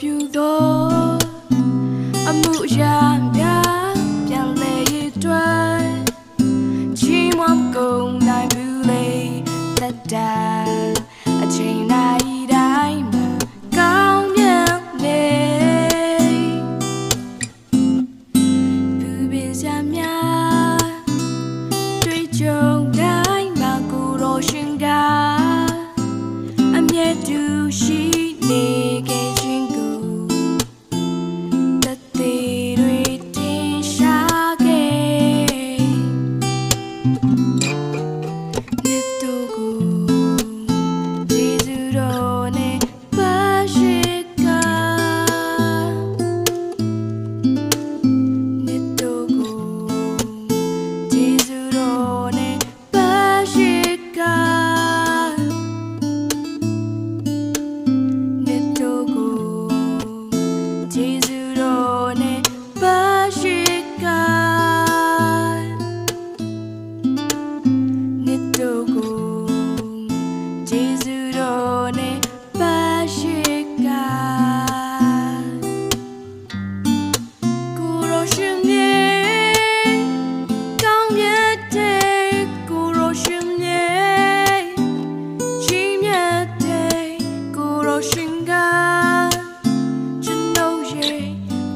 ပြုသောအမှုအရာများပြန်လဲရတွေ့ချီးမွမ်းကုန်နိုင်ဘူးလေတတ်တာအချိန်တိုင်းတိုင်းမှာကောင်းမြတ်လေသူပင်စံများတွေ့ကြုံတိုင်းမှာကိုယ်တော်ရှင်ကအမြဲတူရှိ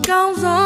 刚走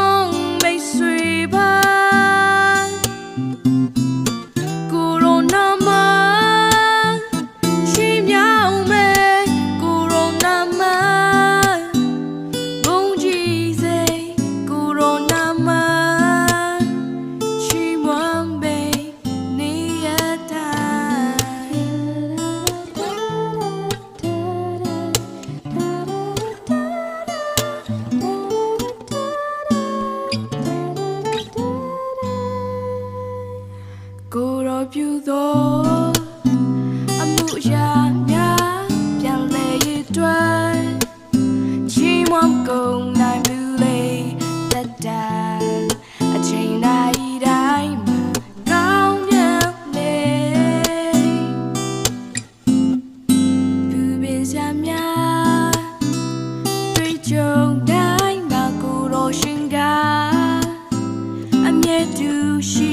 không đai blue lê tất đà a chain ai đai mà cao nhạc lê. Từ bên xa nhà tuy trông đai mà cô đồ sinh đá anh yet to see